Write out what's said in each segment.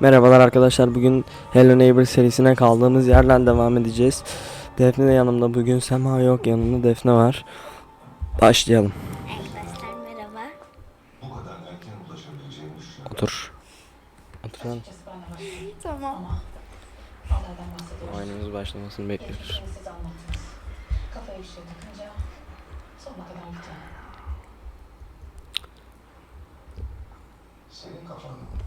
Merhabalar arkadaşlar. Bugün Hello Neighbor serisine kaldığımız yerden devam edeceğiz. Defne de yanımda. Bugün Sema yok. Yanımda Defne var. Başlayalım. Arkadaşlar merhaba. Bu kadar erken ulaşabileceğini düşünüyorum. Otur. Otur lan. Tamam. Oyunumuz başlamasını bekliyoruz. Bir şey takınca sonuna kadar gitti. Senin kafan neye takılı?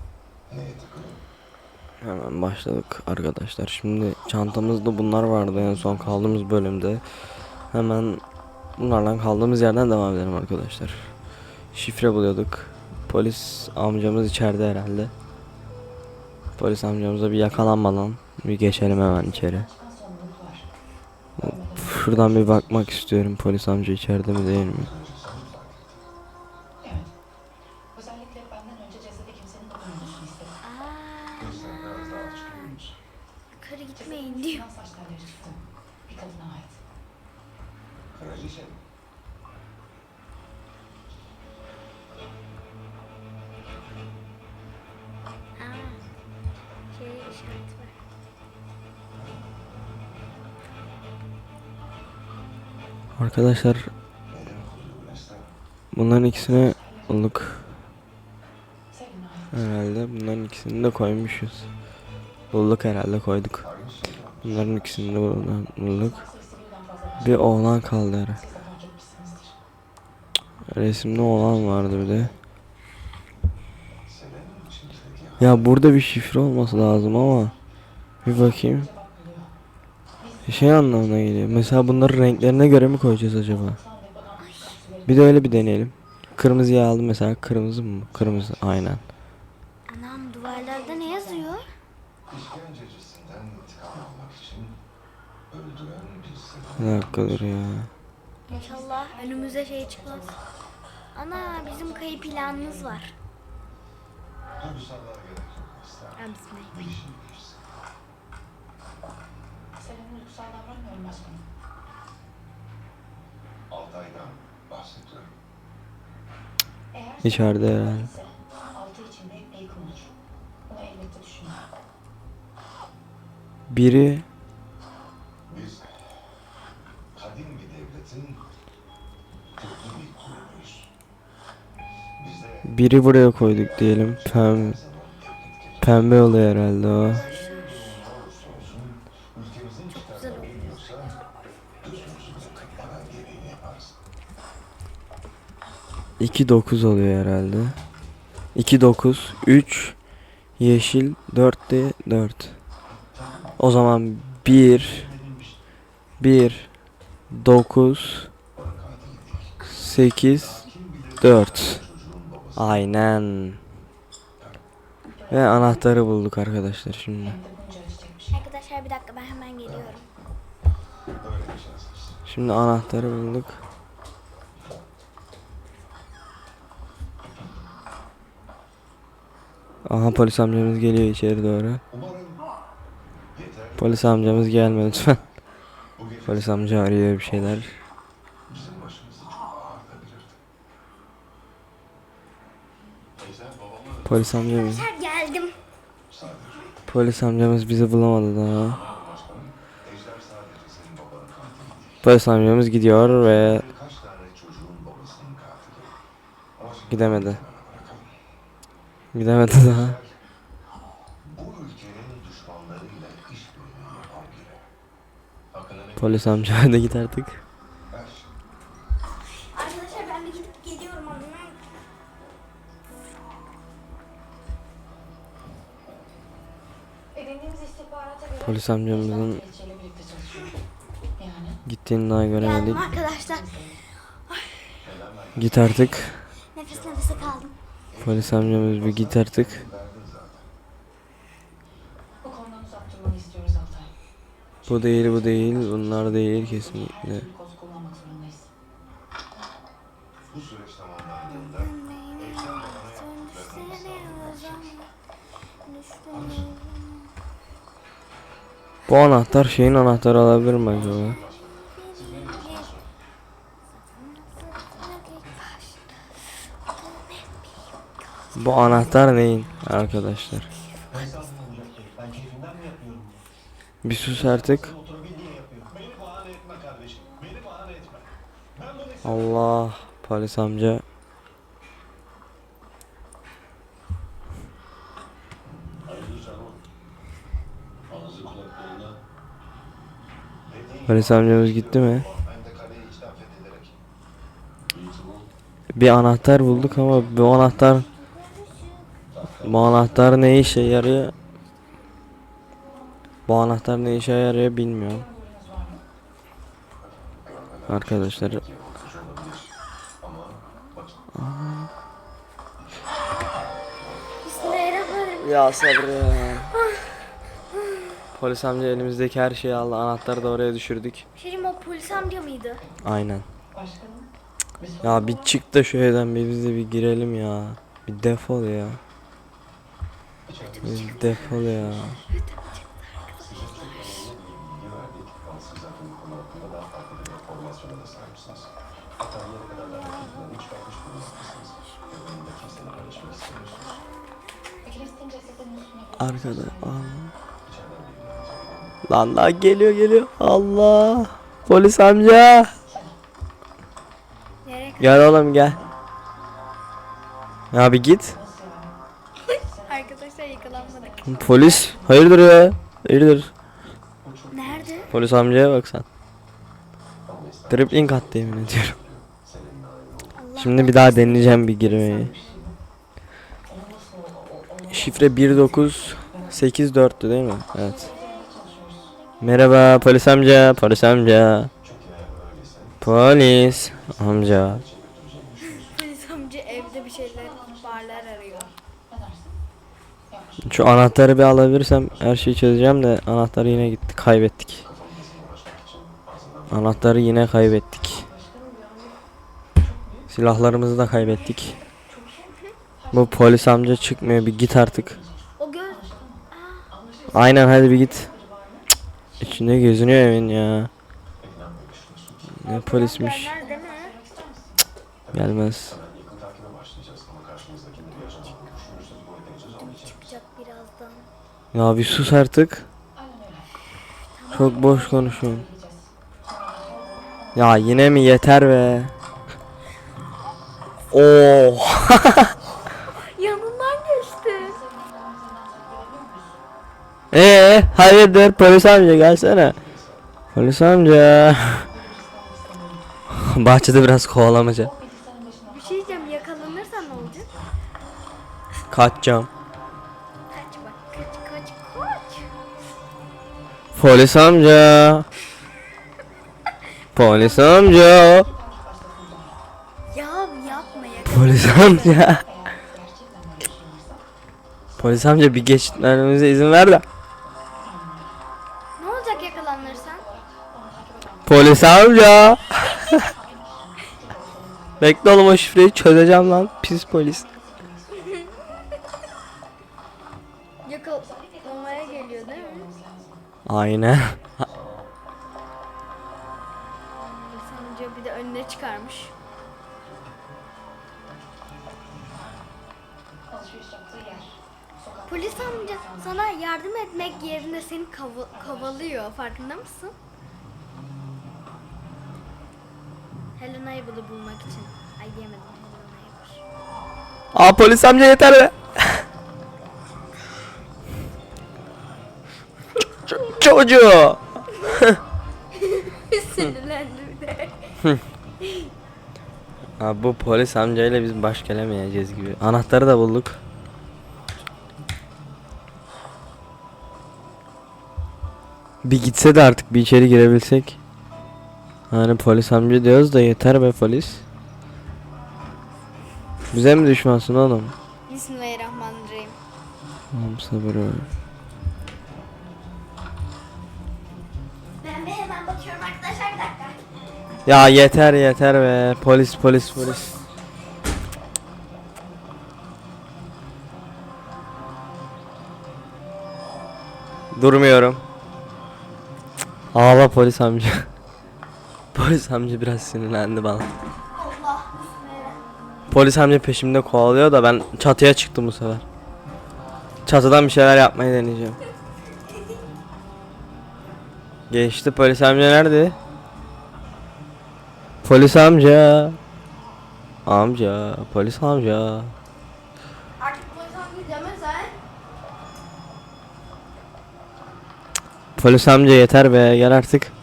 Hemen başladık arkadaşlar. Şimdi çantamızda bunlar vardı en son kaldığımız bölümde. Hemen bunlardan kaldığımız yerden devam edelim arkadaşlar. Şifre buluyorduk. Polis amcamız içeride herhalde. Polis amcamıza bir yakalanmadan bir geçelim hemen içeri. Şuradan bir bakmak istiyorum polis amca içeride mi değil mi? Arkadaşlar bunların ikisini bulduk herhalde. Bunların ikisini de koymuşuz. Bulduk herhalde koyduk. Bunların ikisini de bulduk. Bir oğlan kaldı herhalde. Resimde oğlan vardı bir de. Ya burada bir şifre olması lazım ama bir bakayım. Şey anlamına geliyor. Mesela bunları renklerine göre mi koyacağız acaba? Bir de öyle bir deneyelim. Kırmızıyı aldım mesela. Kırmızı mı? Kırmızı. Aynen. Bir Bir Selen. dakika dur ya. İnşallah önümüze şey çıkmaz. Ana bizim kayıp planımız var. Aa, bismillah. Selin'in duygusal davranmıyorum başkanım. Altay'dan bahsediyorum. Eğer İçeride herhalde. altı içinde. Bunu elbette. Biri biri buraya koyduk diyelim. Pem her zaman devlet gelir. pembe oluyor herhalde o. 2 9 oluyor herhalde. 2 9 3 yeşil 4 de 4. O zaman 1 1 9 8 4 Aynen. Ve anahtarı bulduk arkadaşlar şimdi. Arkadaşlar bir dakika ben hemen geliyorum. Şimdi anahtarı bulduk. Aha polis amcamız geliyor içeri doğru. Polis amcamız gelme lütfen. Polis amca arıyor bir şeyler. Polis amcamız. Geldim. Polis amcamız bizi bulamadı daha. Polis amcamız gidiyor ve Gidemedi. gidemedi daha. Polis amca hadi git artık. Polis amcamızın gittiğini daha göremedik. Geldim arkadaşlar. Git artık. Nefes nefese kaldım. Polis amcamız bir git artık. Bu değil bu değil bunlar değil kesinlikle. Bu anahtar şeyin anahtarı olabilir mi acaba? Bu anahtar neyin arkadaşlar? Bir sus artık. Sen oturabildiğin yapıyor. Polis amcamız gitti mi? Bir anahtar bulduk ama bu anahtar bu anahtar ne işe yarıyor? Bu anahtar ne işe yarıyor bilmiyorum. Arkadaşlar ya sabır ya. Polis amca elimizdeki her şeyi aldı. Anahtarı da oraya düşürdük. Bir şey o polis amca mıydı? Aynen. Başkanım. Ya bir çık da şu evden bir biz de bir girelim ya. Bir defol ya. Bir defol ya. Arkada. Allah. Lan lan geliyor geliyor. Allah. Polis amca. Nereye Gel oğlum gel. Ya bir git. Arkadaşlar yakalanmadık. Polis. Hayırdır ya? Hayırdır? Nerede? Polis amcaya bak sen. Dribbling attı yemin ediyorum. Şimdi bir daha deneyeceğim bir girmeyi. Şifre 19884'tü değil mi? Evet. Merhaba polis amca, polis amca. Polis amca. Polis amca evde bir şeyler barlar arıyor. Şu anahtarı bir alabilirsem her şeyi çözeceğim de anahtarı yine gitti kaybettik. Anahtarı yine kaybettik. Silahlarımızı da kaybettik. Bu polis amca çıkmıyor bir git artık. Aynen hadi bir git. İçinde geziniyor evin ya. Ne polismiş. Gelmez. Ya bir sus artık. Çok boş konuşuyorsun. Ya yine mi yeter be. Oo. Ee, hayırdır polis amca gelsene. Polis amca. Bahçede biraz kovalamaca. Bir şey diyeceğim yakalanırsan ne olacak? Kaçacağım. Kaç bak kaç kaç kaç. Polis amca. Polis amca. Ya yapma ya. Polis amca. Polis amca bir geçitmemize izin ver de. Polis amca. Bekle oğlum o şifreyi çözeceğim lan pis polis. Yakalamaya geliyor değil mi? Aynen. Amca bir de önüne çıkarmış. Polis amca sana yardım etmek yerine seni kava- kovalıyor. Farkında mısın? Helena'yı bunu bulmak için. Ay diyemedim. Helena'yı var. Aa polis amca yeter be. Ç- çocuğu. Sinirlendim de. Ha, bu polis amcayla biz baş gelemeyeceğiz gibi. Anahtarı da bulduk. Bir gitse de artık bir içeri girebilsek. Hani polis amca diyoruz da yeter be polis. Bize mi düşmansın oğlum? Bismillahirrahmanirrahim. Tamam sabır ol. Ben bir hemen bakıyorum arkadaşlar bir dakika. Ya yeter yeter be. Polis polis polis. Durmuyorum. Ağla polis amca. Polis amca biraz sinirlendi bana. Polis amca peşimde kovalıyor da ben çatıya çıktım bu sefer. Çatıdan bir şeyler yapmayı deneyeceğim. Geçti polis amca nerede? Polis amca. Amca, polis amca. Artık polis amca demez ha. Polis amca yeter be gel artık.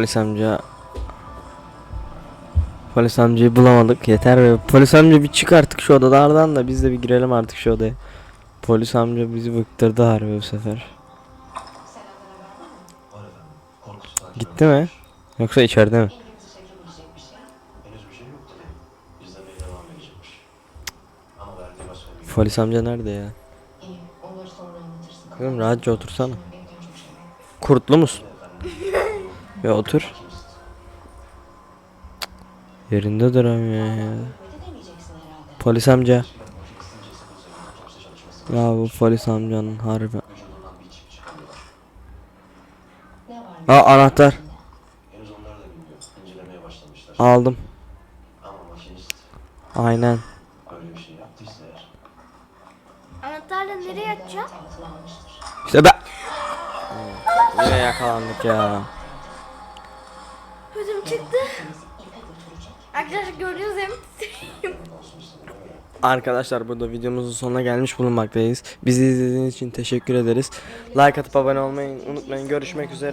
Polis amca. Polis amcayı bulamadık yeter be. Polis amca bir çık artık şu odalardan da biz de bir girelim artık şu odaya. Polis amca bizi bıktırdı harbi bu sefer. Gitti mi? Yoksa içeride mi? Polis amca nerede ya? Kızım rahatça otursana. Kurtlu musun? Ya otur. Yerinde duramıyor ya. Polis amca. Ya bu polis amcanın harbi. Aa anahtar. Aldım. Aynen. Anahtarla nereye almıştır. İşte ben. Yine yakalandık ya. Çıktı. Arkadaşlar gördüğünüz gibi Arkadaşlar burada videomuzun sonuna gelmiş bulunmaktayız. Bizi izlediğiniz için teşekkür ederiz. Like atıp abone olmayı unutmayın. Görüşmek üzere.